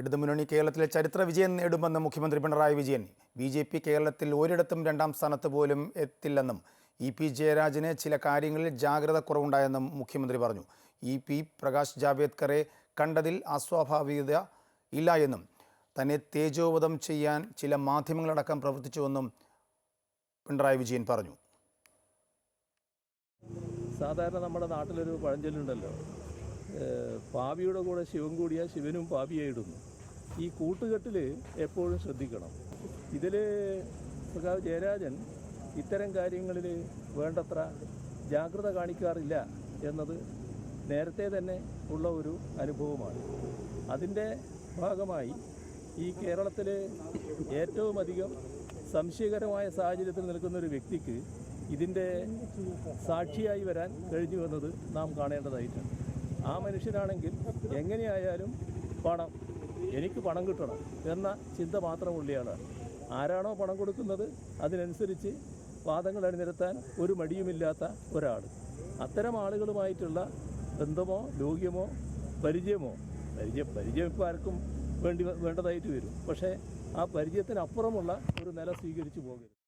ഇടതുമുന്നണി കേരളത്തിലെ ചരിത്ര വിജയം നേടുമെന്ന് മുഖ്യമന്ത്രി Pinarayi Vijayan. B J P കേരളത്തിൽ ഒരിടത്തും രണ്ടാം സ്ഥാനത്ത് പോലും എത്തില്ലെന്നും ഇ പി ജയരാജന് ചില കാര്യങ്ങളിൽ ജാഗ്രത കുറവുണ്ടായെന്നും മുഖ്യമന്ത്രി പറഞ്ഞു. ഇ പി പ്രകാശ് ജാവേദ്കറെ കണ്ടതിൽ അസ്വാഭാവികത ഇല്ല എന്നും തന്നെ തേജോവധം ചെയ്യാൻ ചില മാധ്യമങ്ങളടക്കം പ്രവർത്തിച്ചുവെന്നും പിണറായി വിജയൻ പറഞ്ഞു. സാധാരണ നമ്മുടെ നാട്ടിലൊരു പഴഞ്ചൊല്ലുണ്ടല്ലോ പാപിയുടെ കൂടെ ശിവൻ കൂടിയാൽ ശിവനും പാപിയായിടുന്നു ഈ കൂട്ടുകെട്ടിൽ എപ്പോഴും ശ്രദ്ധിക്കണം. ഇതിൽ പ്രകാവ് ജയരാജൻ ഇത്തരം കാര്യങ്ങളിൽ വേണ്ടത്ര ജാഗ്രത കാണിക്കാറില്ല എന്നത് നേരത്തെ തന്നെ ഉള്ള ഒരു അനുഭവമാണ്. അതിന്റെ ഭാഗമായി ഈ കേരളത്തിൽ ഏറ്റവും അധികം സംശയകരമായ സാഹചര്യത്തിൽ നിൽക്കുന്ന ഒരു വ്യക്തിക്ക് ഇതിന്റെ സാക്ഷിയായി വരാൻ കഴിഞ്ഞു എന്നത് നാം കാണേണ്ടതായിട്ടുണ്ട്. ആ മനുഷ്യനാണെങ്കിൽ എങ്ങനെയായാലും പണം എനിക്ക് പണം കിട്ടണം എന്ന ചിന്ത മാത്രമുള്ളയാളാണ് ആരാണോ പണം കൊടുക്കുന്നത് അതിനനുസരിച്ച് വാദങ്ങൾ അണിനിരത്താൻ ഒരു മടിയുമില്ലാത്ത ഒരാൾ. അത്തരം ആളുകളുമായിട്ടുള്ള ബന്ധമോ ലോക്യമോ പരിചയമോ പരിചയം പരിചയം ഇപ്പോൾ ആർക്കും വേണ്ടി വേണ്ടതായിട്ട് വരും. പക്ഷേ ആ പരിചയത്തിനപ്പുറമുള്ള ഒരു നില സ്വീകരിച്ചു പോകരുത്.